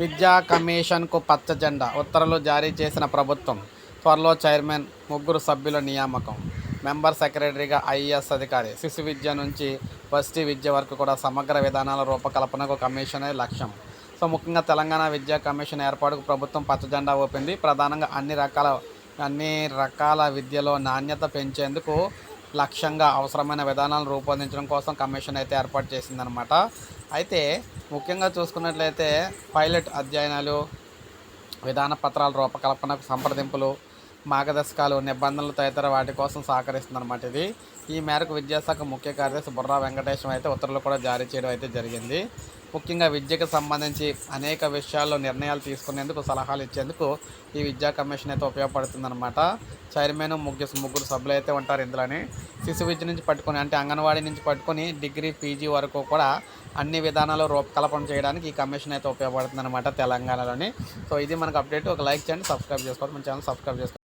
విద్యా కమిషన్కు పచ్చ జెండా ఉత్తర్వులు జారీ చేసిన ప్రభుత్వం త్వరలో చైర్మన్ ముగ్గురు సభ్యుల నియామకం. మెంబర్ సెక్రటరీగా ఐఏఎస్ అధికారి శిశు విద్య నుంచి వస్తీ విద్య వరకు కూడా సమగ్ర విధానాల రూపకల్పనకు కమిషనే లక్ష్యం. సో ముఖ్యంగా తెలంగాణ విద్యా కమిషన్ ఏర్పాటుకు ప్రభుత్వం పచ్చజెండా ఊపింది. ప్రధానంగా అన్ని రకాల అన్ని రకాల విద్యలో నాణ్యత పెంచేందుకు లక్ష్యంగా అవసరమైన విధానాలను రూపొందించడం కోసం కమిషన్ అయితే ఏర్పాటు చేసిందనమాట అయితే ముఖ్యంగా చూసుకున్నట్లయితే పైలట్ అధ్యయనాలు విధాన పత్రాల రూపకల్పనకు సంప్రదింపులు మార్గదర్శకాలు నిబంధనలు తదితర వాటి కోసం సహకరిస్తుందన్నమాట ఇది. ఈ మేరకు విద్యాశాఖ ముఖ్య కార్యదర్శి బుర్రా వెంకటేశ్వర అయితే ఉత్తర్వులు కూడా జారీ చేయడం అయితే జరిగింది. ముఖ్యంగా విద్యకు సంబంధించి అనేక విషయాల్లో నిర్ణయాలు తీసుకునేందుకు సలహాలు ఇచ్చేందుకు ఈ విద్యా కమిషన్ అయితే ఉపయోగపడుతుందన్నమాట. చైర్మన్ ముగ్గురు ముగ్గురు సభ్యులు అయితే ఉంటారు ఇందులోని. శిశు విద్య నుంచి పట్టుకొని అంటే అంగన్వాడీ నుంచి పట్టుకొని డిగ్రీ పీజీ వరకు కూడా అన్ని విధానాలు రూపకల్పన చేయడానికి ఈ కమిషన్ అయితే ఉపయోగపడుతుందన్నమాట తెలంగాణలోని. సో ఇది మనకు అప్డేట్. ఒక లైక్ చేయండి సబ్స్క్రైబ్ చేసుకోండి. మన ఛానల్ సబ్స్క్రైబ్ చేసుకోండి.